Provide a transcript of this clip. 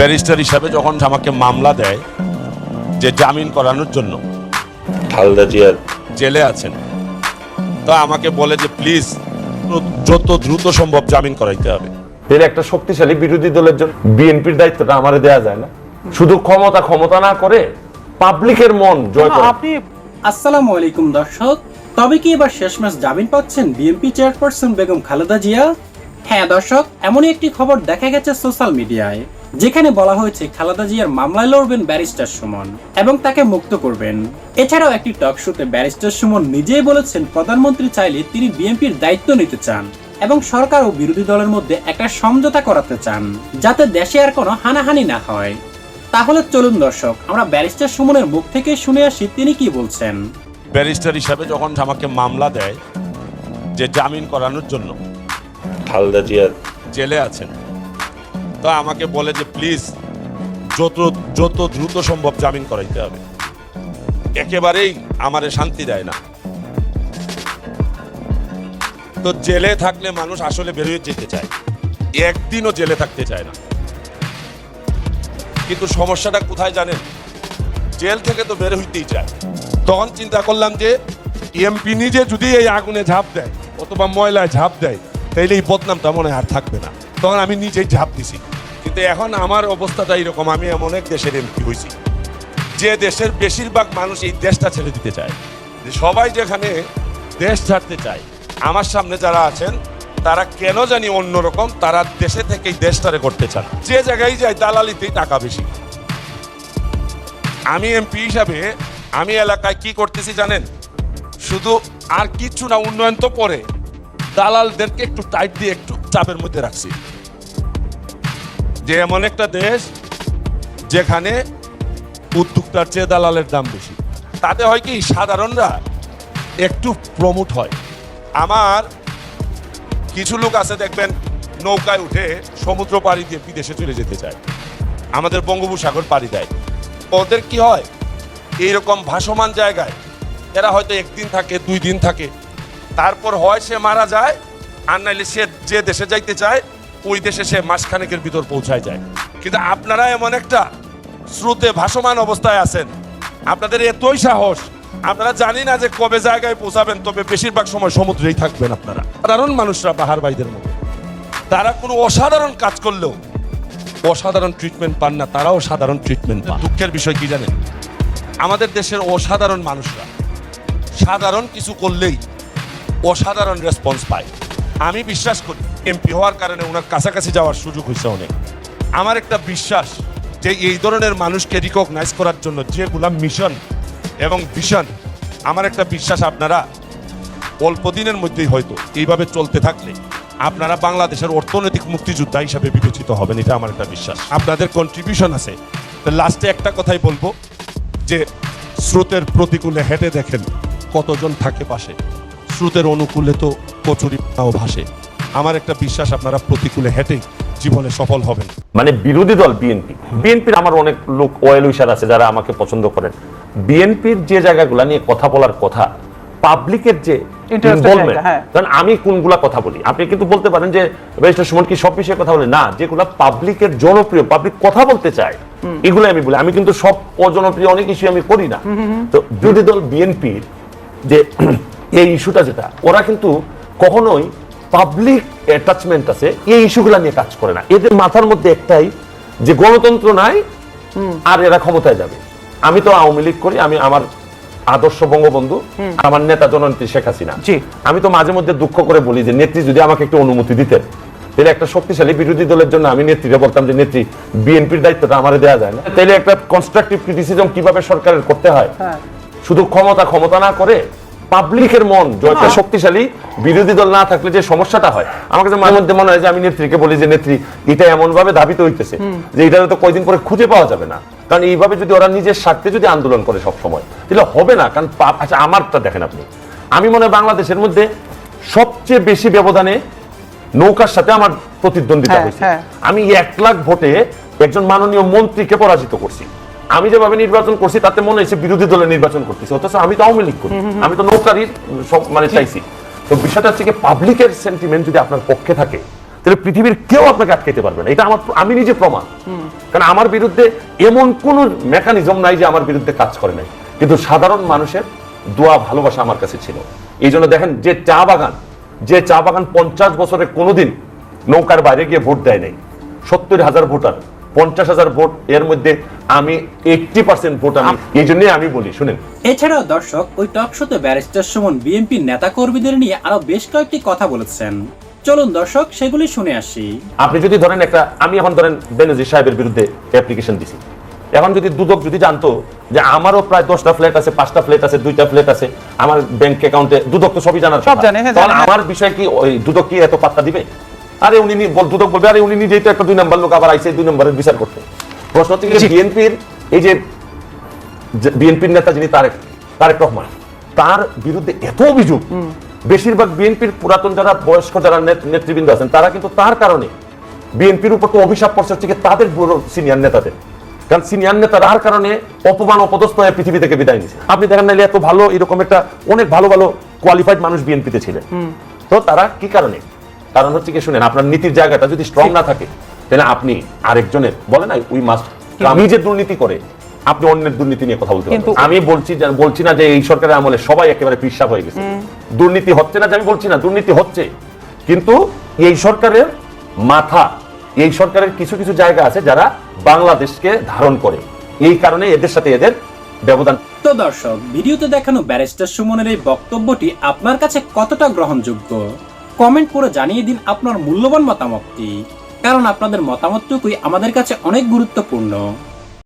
Barrister হিসাবে যখন আমাকে মামলা দেয় যে জামিন করানোর জন্য খালেদা জিয়ার জেলে আছেন তো আমাকে বলে যে প্লিজ যত দ্রুত সম্ভব জামিন করাইতে হবে। এর একটা শক্তিশালী বিরোধী দলের জন্য বিএনপির দায়িত্বটা আমারে দেয়া যায় না। শুধু ক্ষমতা ক্ষমতা না করে পাবলিকের মন জয় করে। আপনি আসসালামু আলাইকুম দর্শক। তবে কি এবার শেষ ম্যাচ জামিন পাচ্ছেন বিএনপি চেয়ারপারসন বেগম খালেদা জিয়া? হ্যাঁ দর্শক এমনই একটি খবর দেখা গেছে সোশ্যাল মিডিয়ায়। যেখানে বলা হয়েছে খালেদা জিয়ার মামলায় লড়বেন ব্যারিস্টার সুমন এবং তাকে মুক্ত করবেন। এছাড়াও একটি টক শোতে ব্যারিস্টার সুমন নিজেই বলেছেন প্রধানমন্ত্রী চাইলে তিনি বিএনপির দায়িত্ব নিতে চান এবং সরকার ও বিরোধী দলের মধ্যে একটা সমঝোতা করাতে চান যাতে দেশে আর কোনো হানাহানি না হয়। তাহলে চলুন দর্শক আমরা ব্যারিস্টার সুমনের মুখ থেকে শুনে আসি তিনি কি বলছেন। ব্যারিস্টার হিসাবে যখন আমাকে মামলা দেয় যে জামিন করানোর জন্য খালেদা জিয়ার জেলে আছেন। তো আমাকে বলে যে, প্লিজ, যত যত দ্রুত সম্ভব জামিন করাইতে হবে। একেবারেই আমারে শান্তি দেয় না। তো জেলে থাকলে মানুষ আসলে বেরিয়ে যেতে চায়। একদিনও জেলে থাকতে চায় না। কিন্তু সমস্যাটা কোথায় জানেন? জেল থেকে তো বের হইতেই চায়। তখন চিন্তা করলাম যে, এমপি নিজে যদি এই আগুনে ঝাঁপ দেয়, অথবা ময়লায় ঝাঁপ দেয়, তাইলে এই বদনামটা মনে আর থাকবে না। তখন আমি নিজেই ঝাঁপ দিছি। কিন্তু এখন আমার অবস্থাটা এরকম, আমি এমন এক দেশের এমপি হয়েছি। যে দেশের বেশিরভাগ মানুষ এই দেশটা ছেড়ে দিতে চায়। সবাই যেখানে দেশ ছাড়তে চায়, আমার সামনে যারা আছেন, তারা কেন জানি অন্যরকম, তারা দেশে থেকেই দেশটারে করতে চান। যে জায়গায় যায়, দালালিতেই টাকা বেশি। আমি এমপি হিসাবে, আমি এলাকায় কি করতেছি জানেন? শুধু আর কিছু না, উন্নয়ন তো পরে। দালালদেরকে একটু টাইট দিয়ে একটু চাপের মধ্যে রাখছি। যে এমন একটা দেশ যেখানে উদ্যোক্তার চেয়ে দালালের দাম বেশি। তাতে হয় কি, সাধারণরা একটু প্রমোট হয়। আমার কিছু লোক আছে, দেখবেন, নৌকায় উঠে সমুদ্র পাড়ি দিয়ে বিদেশে চলে যেতে চায়। আমাদের বঙ্গোপসাগর পাড়ি দেয়। ওদের কি হয়, এইরকম ভাসমান জায়গায় এরা হয়তো একদিন থাকে, দুই দিন থাকে। তারপর হয় সে মারা যায়, আর নাইলে সে যে দেশে যাইতে চায় ওই দেশে সে মাসখানেকের ভিতর পৌঁছায় যায়। কিন্তু আপনারা এমন একটা স্রোতে ভাসমান অবস্থায় আছেন। আপনাদের এতই সাহস। আপনারা জানি না যে কবে জায়গায় পৌঁছাবেন, তবে বেশিরভাগ সময় সমুদ্রেই থাকবেন আপনারা। সাধারণ মানুষরা বাহার বাইদের মতো। তারা কোনো অসাধারণ কাজ করলেও অসাধারণ ট্রিটমেন্ট পান না, তারাও সাধারণ ট্রিটমেন্ট পান। দুঃখের বিষয় কি জানেন? আমাদের দেশের অসাধারণ মানুষরা সাধারণ কিছু করলেই অসাধারণ রেসপন্স পায়। আমি বিশ্বাস করি এমপি হওয়ার কারণে ওনার কাছাকাছি যাওয়ার সুযোগ হয়েছে অনেক। আমার একটা বিশ্বাস যে এই ধরনের মানুষকে রিকগনাইজ করার জন্য যেগুলা মিশন এবং ভিশন আমার একটা বিশ্বাস আপনারা অল্প দিনের মধ্যেই হয়তো এইভাবে চলতে থাকলে আপনারা বাংলাদেশের অর্থনৈতিক মুক্তিযোদ্ধা হিসাবে বিবেচিত হবেন, এটা আমার একটা বিশ্বাস। আপনাদের কন্ট্রিবিউশন আছে। লাস্টে একটা কথাই বলব যে স্রোতের প্রতিকূলে হেঁটে দেখেন কতজন থাকে পাশে। স্রোতের অনুকূলে তো কচুরিটাও ভাসে। আমার একটা বিশ্বাস আপনারা প্রতিকূলে হেঁটে জীবনে সফল হবেন। মানে বিরোধী দল বিএনপি বিএনপির আমার অনেক লোক ওয়েল উইশার আছে যারা আমাকে পছন্দ করেন। বিএনপির যে জায়গাগুলো নিয়ে কথা বলার কথা পাবলিকের যে হ্যাঁ। কারণ আমি কোনগুলা কথা বলি আপনি কিন্তু বলতে পারেন যে ব্যারিস্টার সুমন কি সব বিষয়ে কথা বলে? না যেগুলা পাবলিকের জনপ্রিয় পাবলিক কথা বলতে চায় এগুলো আমি বলি। আমি কিন্তু সব অজনপ্রিয় অনেক ইস্যু আমি করি না। তো বিরোধী দল বিএনপির যে এই ইস্যুটা যেটা ওরা কিন্তু কখনোই পাবলিক অ্যাটাচমেন্ট আছে এই ইস্যুগুলো নিয়ে কাজ করে না। এদের মাথার মধ্যে একটাই যে গণতন্ত্র নাই আর এরা ক্ষমতায় যাবে। আমি তো আওয়ামী লীগ করি আমি আমার আদর্শ বঙ্গবন্ধু আমার নেতা জননেত্রী শেখ হাসিনা। আমি তো মাঝে মধ্যে দুঃখ করে বলি যে নেত্রী যদি আমাকে একটু অনুমতি দিতেন তাহলে একটা শক্তিশালী বিরোধী দলের জন্য আমি নেত্রীকে বলতাম যে নেত্রী বিএনপির দায়িত্বটা আমার দেওয়া যায় না। তাহলে একটা কনস্ট্রাকটিভ ক্রিটিসিজম কীভাবে সরকারের করতে হয়? হ্যাঁ। শুধু ক্ষমতা ক্ষমতা না করে পাবলিকের মন যে একটা শক্তিশালী বিরোধী দল না থাকলে যে সমস্যাটা হয়। আমার কাছে মাঝে মধ্যে মনে হয় যে আমি নেত্রীকে বলি যে নেত্রী এটা এমন ভাবে ধাবিত হইতেছে যে এটা তো কয়দিন পরে খুঁজে পাওয়া যাবে না। কারণ এইভাবে যদি ওরা নিজের স্বার্থে যদি আন্দোলন করে সব সময় তাহলে হবে না। কারণ আচ্ছা আমারটা দেখেন আপনি। আমি মনে হয় বাংলাদেশের মধ্যে সবচেয়ে বেশি ব্যবধানে নৌকার সাথে আমার প্রতিদ্বন্দ্বিতা হ্যাঁ, হয়েছে। হ্যাঁ। আমি এক লাখ ভোটে একজন মাননীয় মন্ত্রীকে পরাজিত করছি। আমি যেভাবে নির্বাচন করছি তাতে মনে হয়েছে বিরোধী দলে নির্বাচন করতেছি। অথচ আমি তো আওয়ামী লীগ করি। আমি তো নৌকারই সব মানে চাইছি। তো বিষয়টা হচ্ছে কি পাবলিকের সেন্টিমেন্ট যদি আপনার পক্ষে থাকে তাহলে পৃথিবীর কেউ আপনাকে আটকাইতে পারবে না। এটা আমার আমি নিজে প্রমাণ। কারণ আমার বিরুদ্ধে এমন কোন মেকানিজম নাই যে আমার বিরুদ্ধে কাজ করে নাই। কিন্তু সাধারণ মানুষের দোয়া ভালোবাসা আমার কাছে ছিল। এই জন্য দেখেন যে চা বাগান যে চা বাগান পঞ্চাশ বছরে কোনোদিন নৌকার বাইরে গিয়ে ভোট দেয় নাই সত্তর হাজার ভোটার পঞ্চাশ হাজার ভোট এর মধ্যে আমি এইটটি পার্সেন্ট ভোট আমি এই জন্যই আমি বলি শুনেন। এছাড়াও দর্শক ওই টক শোতে ব্যারিস্টার সুমন বিএনপির নেতা কর্মীদের নিয়ে আরও বেশ কয়েকটি কথা বলেছেন। চলুন দর্শক সেগুলি শুনে আসি। আপনি যদি ধরেন একটা আমি এখন ধরেন বেনজির সাহেবের বিরুদ্ধে অ্যাপ্লিকেশন দিছি। এখন যদি দুদক যদি জানতো যে আমারও প্রায় দশটা ফ্ল্যাট আছে পাঁচটা ফ্ল্যাট আছে দুইটা ফ্ল্যাট আছে আমার ব্যাংক অ্যাকাউন্টে দুদক তো সবই জানার সব। জানে, হ্যাঁ। আমার বিষয় কি ওই দুদক কি এত পাত্তা দিবে? আরে উনি দুদক বলবে আরে উনি নিজেই তো একটা দুই নম্বর লোক আবার আইসে দুই নম্বরের বিচার করতে। প্রশ্ন হচ্ছে বিএনপির এই যে বিএনপির নেতা যিনি তারেক তারেক রহমান তার বিরুদ্ধে এত অভিযোগ। বেশিরভাগ বিএনপির পুরাতন যারা বয়স্ক যারা নেতৃবৃন্দ আছেন তারা কিন্তু তার কারণে বিএনপির উপর তো অভিশাপ পড়ছে হচ্ছে তাদের বড় সিনিয়র নেতাদের। কারণ সিনিয়র নেতা তার কারণে অপমান অপদস্থ হয়ে পৃথিবী থেকে বিদায় নিছে আপনি দেখেন নাইলে এত ভালো এরকম একটা অনেক ভালো ভালো কোয়ালিফাইড মানুষ বিএনপিতে ছিলেন। তো তারা কি কারণে? কারণ হচ্ছে কি শুনেন আপনার নীতির জায়গাটা যদি স্ট্রং না থাকে তাহলে আপনি আরেকজনের বলে না উই মাস্ট আমি যে দুর্নীতি করে আপনি অন্যের দুর্নীতি নিয়ে কথা বলতে আমি বলছি যে- বলছি না যে এই সরকারের আমলে সবাই একেবারে পিসাব হয়ে গেছে। দুর্নীতি হচ্ছে না যে আমি বলছি না দুর্নীতি হচ্ছে। কিন্তু এই সরকারের মাথা এই সরকারের কিছু কিছু জায়গা আছে যারা বাংলাদেশকে ধারণ করে। এই কারণে এদের সাথে এদের ব্যবধান। তো দর্শক ভিডিওতে দেখানো ব্যারিস্টার সুমনের এই বক্তব্যটি আপনার কাছে কতটা গ্রহণযোগ্য? কমেন্ট করে জানিয়ে দিন আপনার মূল্যবান মতামতটি কারণ আপনাদের মতামতটুকুই আমাদের কাছে অনেক গুরুত্বপূর্ণ।